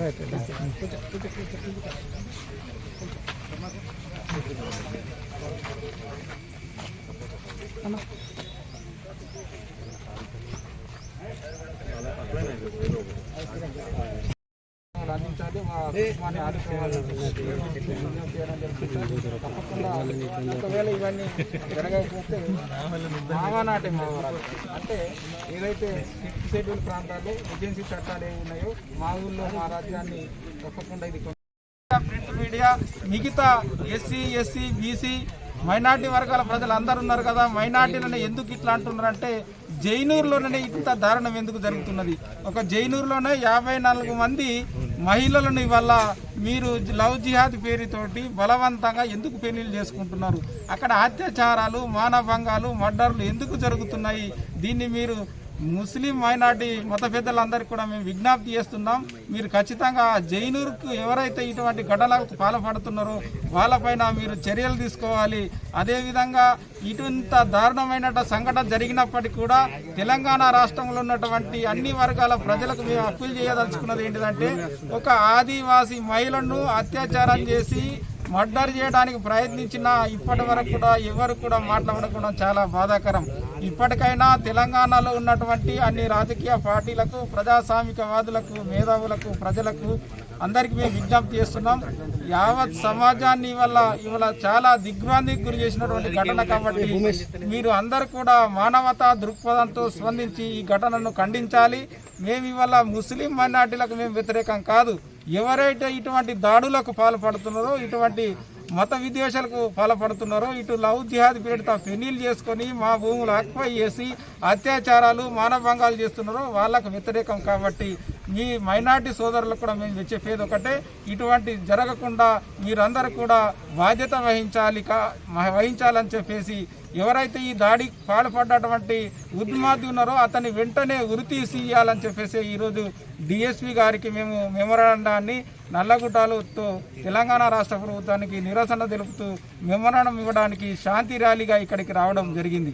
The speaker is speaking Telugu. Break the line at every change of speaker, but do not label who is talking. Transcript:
రైట్
అందించాలి తప్పకుండా ఒకవేళ ఇవన్నీ జరగకపోతే మావనాటి మావరాలు. అంటే ఏదైతే సిక్స్త్ షెడ్యూల్ ప్రాంతాల్లో ఏజెన్సీ చట్టాలు ఏవి ఉన్నాయో మా ఊళ్ళో మా రాజ్యాన్ని తప్పకుండా ఇది ప్రింట్ మీడియా మిగతా ఎస్సీ ఎస్సీ బీసీ మైనార్టీ వర్గాల ప్రజలు అందరు ఉన్నారు కదా. మైనార్టీలను ఎందుకు ఇట్లా అంటున్నారంటే జైనూరులోనే ఇంత దారుణం ఎందుకు జరుగుతున్నది? ఒక జైనూరులోనే యాభై నాలుగు మంది మహిళలను ఇవాళ మీరు లవ్ జిహాద్ పేరుతోటి బలవంతంగా ఎందుకు పెళ్ళిళ్ళు చేసుకుంటున్నారు? అక్కడ అత్యాచారాలు మానభంగాలు మర్డర్లు ఎందుకు జరుగుతున్నాయి? దీన్ని మీరు ముస్లిం మైనార్టీ మత పెద్దలందరికీ కూడా మేము విజ్ఞప్తి చేస్తున్నాం. మీరు ఖచ్చితంగా జైనూర్కు ఎవరైతే ఇటువంటి ఘటనలకు పాల్పడుతున్నారో వాళ్ళపైన మీరు చర్యలు తీసుకోవాలి. అదేవిధంగా ఇటుంత దారుణమైన సంఘటన జరిగినప్పటికీ కూడా తెలంగాణ రాష్ట్రంలో ఉన్నటువంటి అన్ని వర్గాల ప్రజలకు మేము అప్పీల్ చేయదలుచుకున్నది ఏంటిదంటే ఒక ఆదివాసీ మహిళను అత్యాచారం చేసి మర్డర్ చేయడానికి ప్రయత్నించినా ఇప్పటి వరకు కూడా ఎవరు కూడా మాట్లాడకుండా చాలా బాధాకరం. ఇప్పటికైనా తెలంగాణలో ఉన్నటువంటి అన్ని రాజకీయ పార్టీలకు ప్రజాస్వామికవాదులకు మేధావులకు ప్రజలకు అందరికీ మేము విజ్ఞప్తి చేస్తున్నాం. యావత్ సమాజాన్ని వల్ల ఇవాళ చాలా దిగ్భ్రాంతికి గురి చేసినటువంటి ఘటన కాబట్టి మీరు అందరు కూడా మానవతా దృక్పథంతో స్పందించి ఈ ఘటనను ఖండించాలి. మేము ఇవాళ ముస్లిం మైనార్టీలకు మేము వ్యతిరేకం కాదు. ఎవరైతే ఇటువంటి దాడులకు పాల్పడుతున్నారో ఇటువంటి మత విద్వేషాలకు పాల్పడుతున్నారో ఇటు లవ్ జిహాద్ పేరుతో చేసుకొని మా భూములు ఆక్పై చేసి అత్యాచారాలు మానభంగాలు చేస్తున్నారో వాళ్ళకు వ్యతిరేకం కాబట్టి మీ మైనార్టీ సోదరులకు కూడా మేము చెప్పేది ఒకటే. ఇటువంటి జరగకుండా మీరందరూ కూడా బాధ్యత వహించాలి వహించాలని చెప్పేసి ఎవరైతే ఈ దాడికి పాల్పడ్డటువంటి ఉద్మాది ఉన్నారో అతన్ని వెంటనే ఉరి ఇవ్వాలని చెప్పేసి ఈరోజు డిఎస్పి గారికి మేము మెమరాండాన్ని నల్లగుట్టాలతో తెలంగాణ రాష్ట్ర ప్రభుత్వానికి నిరసన తెలుపుతూ మెమరాండం ఇవ్వడానికి శాంతి ర్యాలీగా ఇక్కడికి రావడం జరిగింది.